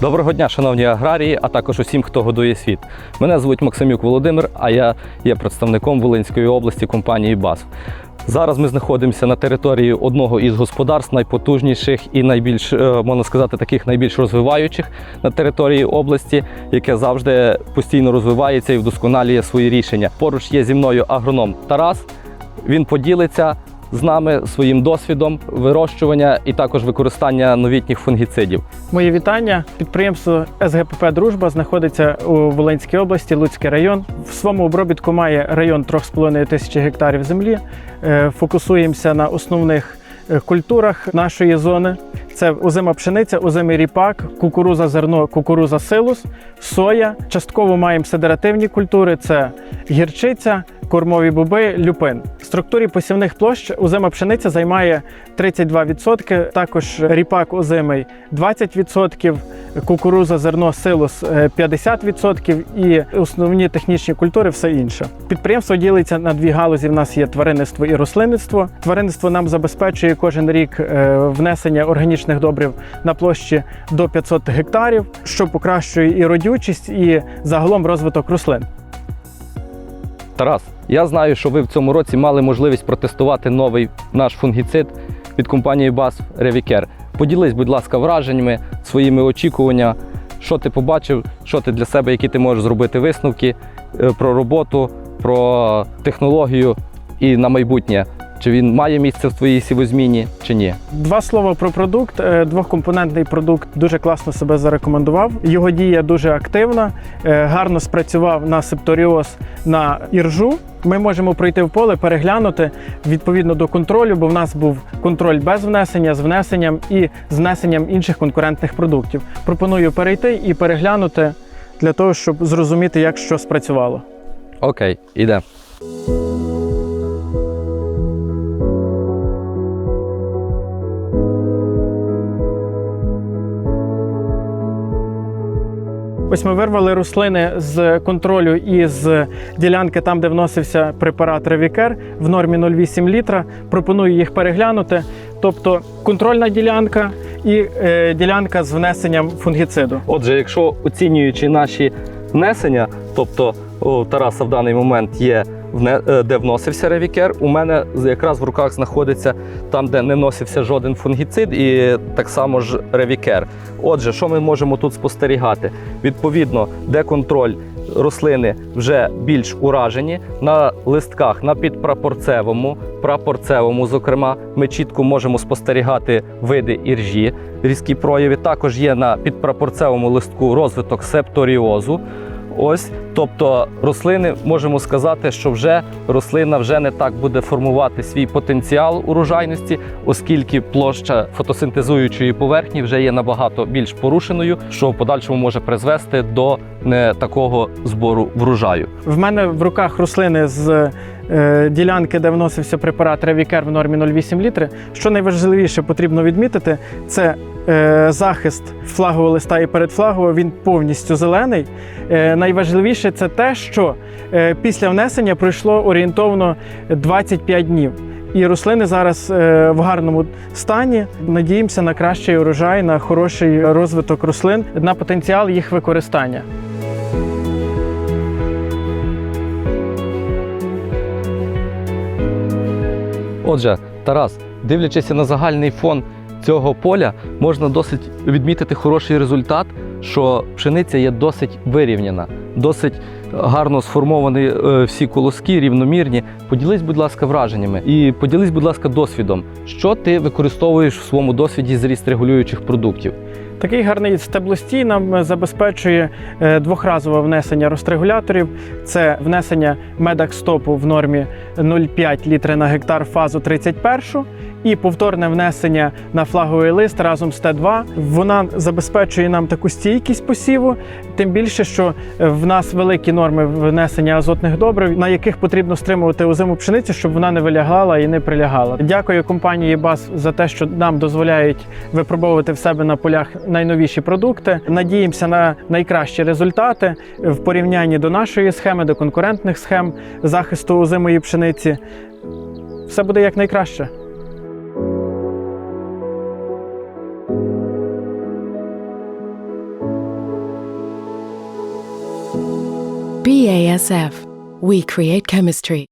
Доброго дня, шановні аграрії, а також усім, хто годує світ. Мене звуть Максимюк Володимир, а я є представником Волинської області компанії БАСФ. Зараз ми знаходимося на території одного із господарств найпотужніших і найбільш, е, можна сказати, таких найбільш розвиваючих на території області, яке завжди постійно розвивається і вдосконалює свої рішення. Поруч є зі мною агроном Тарас. Він поділиться з нами своїм досвідом вирощування і також використання новітніх фунгіцидів. Мої вітання. Підприємство СГПП Дружба знаходиться у Волинській області, Луцький район. В своєму обробітку має район 3,5 тисячі гектарів землі. Е, Фокусуємося на основних е, культурах нашої зони. Це озима пшениця, озимий ріпак, кукуруза зерно, кукуруза силус, соя. Частково маємо седеративні культури: це гірчиця, кормові боби, люпин. Структурі посівних площ озима пшениця займає 32%, також ріпак озимий 20%, кукуруза зерно силус е, 50% і основні технічні культури все інше. Підприємство ділиться на дві галузі. В нас є тваринництво і рослинництво. Тваринництво нам забезпечує кожен рік е, внесення органічних добрив на площі до 500 гектарів, що покращує і родючість, і загалом розвиток рослин. Тарас, я знаю, що ви в цьому році мали можливість протестувати новий наш фунгіцид від компанії BASF Revicare. Поділись, будь ласка, враженнями, своїми очікуваннями, що ти побачив, що ти для себе, які ти можеш зробити висновки е, про роботу, про технологію і на майбутнє. Чи він має місце в твоїй сівозміні, чи ні? Два слова про продукт. Е, Двохкомпонентний продукт дуже класно себе зарекомендував. Його дія дуже активна, е, гарно спрацював на септоріоз на іржу. Ми можемо пройти в поле, переглянути відповідно до контролю, бо в нас був контроль без внесення, з внесенням і з внесенням інших конкурентних продуктів. Пропоную перейти і переглянути для того, щоб зрозуміти, як що спрацювало. Окей, іде. Ось ми вирвали рослини з контролю і з ділянки, там, де вносився препарат Ревікер в нормі 0,8 літра. Пропоную їх переглянути. Тобто контрольна ділянка і е, ділянка з внесенням фунгіциду. Отже, якщо оцінюючи наші внесення, тобто у Тараса в даний момент є де вносився ревікер, у мене якраз в руках знаходиться там, де не вносився жоден фунгіцид, і так само ж ревікер. Отже, що ми можемо тут спостерігати? Відповідно, де контроль рослини вже більш уражені. На листках на підпрапорцевому, прапорцевому, зокрема, ми чітко можемо спостерігати види іржі, різкі прояви. Також є на підпрапорцевому листку розвиток септоріозу. Ось, тобто рослини можемо сказати, що вже рослина вже не так буде формувати свій потенціал урожайності, оскільки площа фотосинтезуючої поверхні вже є набагато більш порушеною, що в подальшому може призвести до не такого збору врожаю. В мене в руках рослини з е, ділянки, де вносився препарат Ревікер в нормі 0,8 літри. Що найважливіше потрібно відмітити, це захист флагового листа і передфлагового. Він повністю зелений. Е, найважливіше це те, що е, після внесення пройшло орієнтовно 25 днів. І рослини зараз е, в гарному стані. Надіємося на кращий урожай, на хороший розвиток рослин, на потенціал їх використання. Отже, Тарас, дивлячись на загальний фон цього поля, можна досить відмітити хороший результат, що пшениця є досить вирівняна, досить гарно сформовані е, всі колоски, рівномірні. Поділись, будь ласка, враженнями і поділись, будь ласка, досвідом, що ти використовуєш в своєму досвіді з ріст регулюючих продуктів. Такий гарний стеблостій нам забезпечує е, двохразове внесення розрегуляторів. Це внесення медакстопу в нормі 0,5 літри на гектар фазу 31 і повторне внесення на флаговий лист разом з Т2. Вона забезпечує нам таку стійкість посіву, тим більше, що е, в нас великі норми внесення азотних добрив, на яких потрібно стримувати озиму пшеницю, щоб вона не вилягала і не прилягала. Дякую компанії БАС за те, що нам дозволяють випробовувати в себе на полях найновіші продукти. Надіємося на найкращі результати в порівнянні до нашої схеми, до конкурентних схем захисту зимої пшениці. Все буде як. BASF. We create chemistry.